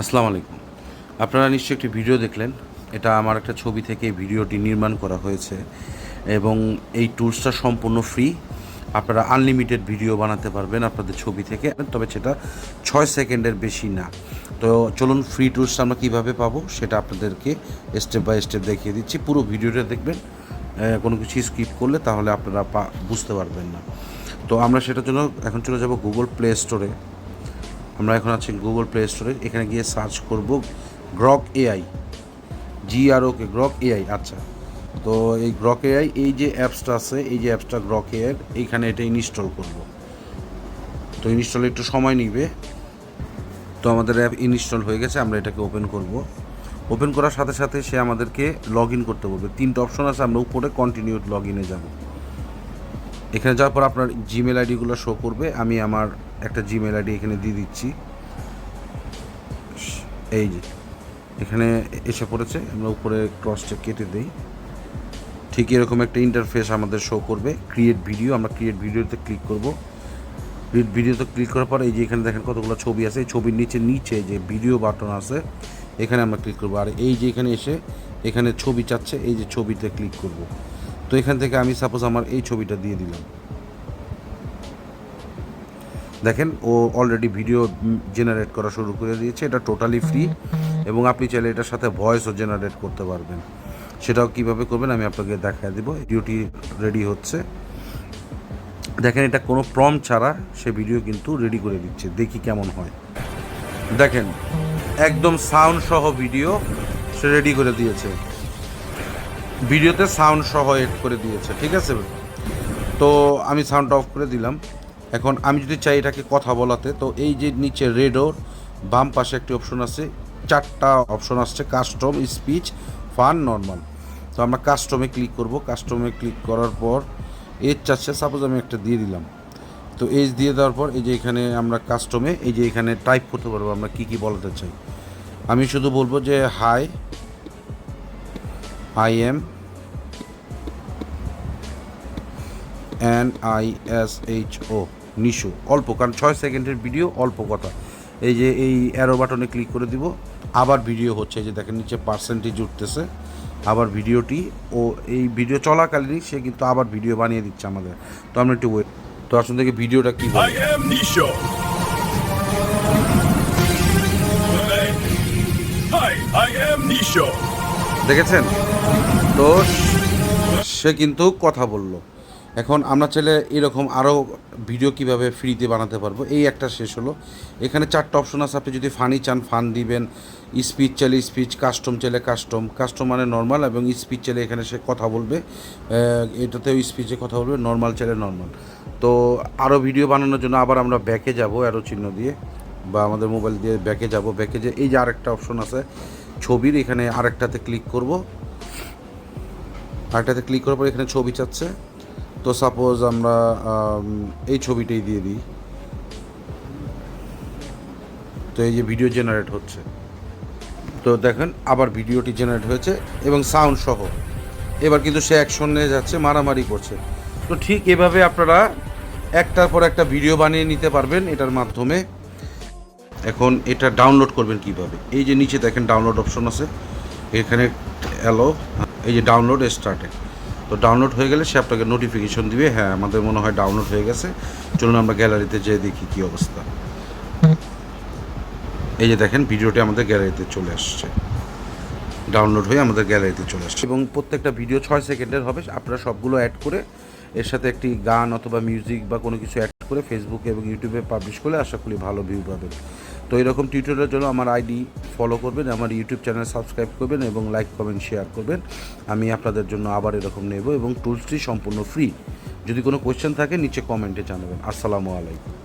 আসসালামু আলাইকুম। আপনারা নিশ্চয়ই একটি ভিডিও দেখলেন। এটা আমার একটা ছবি থেকে ভিডিওটি নির্মাণ করা হয়েছে এবং এই টুলসটা সম্পূর্ণ ফ্রি। আপনারা আনলিমিটেড ভিডিও বানাতে পারবেন আপনাদের ছবি থেকে, তবে সেটা ছয় সেকেন্ডের বেশি না। তো চলুন ফ্রি টুলসটা আমরা কীভাবে পাবো সেটা আপনাদেরকে স্টেপ বাই স্টেপ দেখিয়ে দিচ্ছি। পুরো ভিডিওটা দেখবেন কোনো কিছু স্কিপ করলে তাহলে আপনারা বুঝতে পারবেন না। তো আমরা সেটার জন্য এখন চলে যাব গুগল প্লে স্টোরে আমরা এখন আছি গুগল প্লে স্টোরে এখানে গিয়ে সার্চ করব গ্রক এআই জি আর ওকে গ্রক এআই আচ্ছা। তো এই গ্রক এআই এই যে অ্যাপসটা আছে, এই যে অ্যাপসটা গ্রক এআই এইখানে এটা ইনস্টল করব। তো ইনস্টলে একটু সময় নিবে। তো আমাদের অ্যাপ ইনস্টল হয়ে গেছে, আমরা এটাকে ওপেন করব। ওপেন করার সাথে সাথে সে আমাদেরকে লগ ইন করতে বলবে। তিনটা অপশন আছে, আমরা উপরে কন্টিনিউ লগ ইনে যাব। এখানে যাওয়ার পর আপনার জিমেল আইডিগুলো শো করবে। আমি আমার একটা জিমেল আইডি এখানে দিয়ে দিচ্ছি। এই যে, এখানে এসে পড়েছে। আমরা উপরে ক্রসটা কেটে দেই। ঠিক এরকম একটা ইন্টারফেস আমাদের শো করবে। ক্রিয়েট ভিডিও আমরা ক্রিয়েট ভিডিওতে ক্লিক করব। ক্রিয়েট ভিডিওতে ক্লিক করার পর এই যে এখানে দেখেন কতগুলো ছবি আছে। এই ছবির নিচে নিচে যে ভিডিও বাটন আছে, এখানে আমরা ক্লিক করব। আর এই যে এখানে এসে এখানে ছবি চাচ্ছে, এই যে ছবিতে ক্লিক করব। তো এখান থেকে আমি সাপোজ আমার এই ছবিটা দিয়ে দিলাম। দেখেন, ও অলরেডি ভিডিও জেনারেট করা শুরু করে দিয়েছে, এটা টোটালি ফ্রি এবং আপনি চাইলে এটার সাথে ভয়েসও জেনারেট করতে পারবেন। সেটাও কীভাবে করবেন আমি আপনাকে দেখায় দেবো ভিডিওটি রেডি হচ্ছে। দেখেন, এটা কোনো প্রম ছাড়া সে ভিডিও কিন্তু রেডি করে দিচ্ছে, দেখি কেমন হয়। দেখেন, একদম সাউন্ড সহ ভিডিও সে রেডি করে দিয়েছে। ভিডিওতে সাউন্ড সহ এড করে দিয়েছে, ঠিক আছে? তো আমি সাউন্ড অফ করে দিলাম। এখন আমি যদি চাই এটাকে কথা বলাতে, তো এই যে নিচে রেডোর বাম পাশে একটি অপশন আছে, চারটা অপশন আসছে কাস্টম স্পিচ ফান নর্মাল তো আমরা কাস্টমে ক্লিক করব। কাস্টমে ক্লিক করার পর এজ চাচ্ছে সাপোজ আমি একটা দিয়ে দিলাম। তো এজ দিয়ে দেওয়ার পর, এই যে এখানে আমরা কাস্টমে এই যে এখানে টাইপ করতে পারব, আমরা কি কি বলাতে চাই। আমি শুধু বলব যে hi I am N I S H O Nisho. অল্প কারণ ছয় সেকেন্ডের ভিডিও অল্প কথা। এই যে এই অ্যারো বাটনে ক্লিক করে দিব আবার ভিডিও হচ্ছে এই যে দেখেন নিচে পার্সেন্টেজ উঠতেছে। আবার ভিডিওটি ও এই ভিডিও চলাকালীনই সে কিন্তু আবার ভিডিও বানিয়ে দিচ্ছে আমাদের। তো আমরা একটু ওয়েট তো আসুন দেখি ভিডিওটা কী. দেখেছেন? তো সে কিন্তু কথা বলল। এখন আমরা চাইলে এরকম আরও ভিডিও কীভাবে ফ্রিতে বানাতে পারব? এই একটা শেষ হলো। এখানে চারটা অপশন আছে। আপনি যদি ফানি চান ফান দিবেন। স্পিচ চাইলে স্পিচ কাস্টম চাইলে কাস্টম কাস্টম মানে নর্মাল এবং স্পিচ চাইলে এখানে সে কথা বলবে। এটাতেও স্পিচে কথা বলবে নর্মাল চাইলে নর্মাল তো আরও ভিডিও বানানোর জন্য আবার আমরা ব্যাকে যাব অ্যারো চিহ্ন দিয়ে, বা আমাদের মোবাইল দিয়ে ব্যাকে যাব। ব্যাকে যে এই যে আরেকটা অপশন আছে, ছবির, এখানে আরেকটাতে ক্লিক করব। আরেকটাতে ক্লিক করার পর এখানে ছবি চাচ্ছে। তো সাপোজ আমরা এই ছবিটাই দিয়ে দিই। তো এই যে ভিডিও জেনারেট হচ্ছে। তো দেখেন, আবার ভিডিওটি জেনারেট হয়েছে এবং সাউন্ড সহ। এবার কিন্তু সে অ্যাকশনে যাচ্ছে, মারামারি করছে। তো ঠিক এভাবে আপনারা একটার পর একটা ভিডিও বানিয়ে নিতে পারবেন এটার মাধ্যমে। এখন এটা ডাউনলোড করবেন কীভাবে? এই যে নিচে দেখেন ডাউনলোড অপশন আছে। এখানে অ্যালো এই যে ডাউনলোড স্টার্টে তো ডাউনলোড হয়ে গেলে সে আপনাকে নোটিফিকেশন দিবে হ্যাঁ আমাদের মনে হয় ডাউনলোড হয়ে গেছে। চলুন আমরা গ্যালারিতে যেয়ে দেখি কী অবস্থা। এই যে দেখেন, ভিডিওটি আমাদের গ্যালারিতে চলে আসছে। ডাউনলোড হয়ে আমাদের গ্যালারিতে চলে আসছে। এবং প্রত্যেকটা ভিডিও ছয় সেকেন্ডের হবে, আপনারা সবগুলো অ্যাড করে এর সাথে একটি গান অথবা মিউজিক বা কোনো কিছু অ্যাড করে ফেসবুকে এবং ইউটিউবে পাবলিশ করলে আশা করি ভালো ভিউ পাবেন। তো এরকম টিউটোরিয়ালের জন্য আমার আইডি ফলো করবেন, আমার ইউটিউব চ্যানেল সাবস্ক্রাইব করবেন এবং লাইক কমেন্ট শেয়ার করবেন। আমি আপনাদের জন্য আবার এরকম নেব এবং টুলসটি সম্পূর্ণ ফ্রি যদি কোনো কোয়েশ্চেন থাকে, নিচে কমেন্টে জানাবেন। আসসালামু আলাইকুম।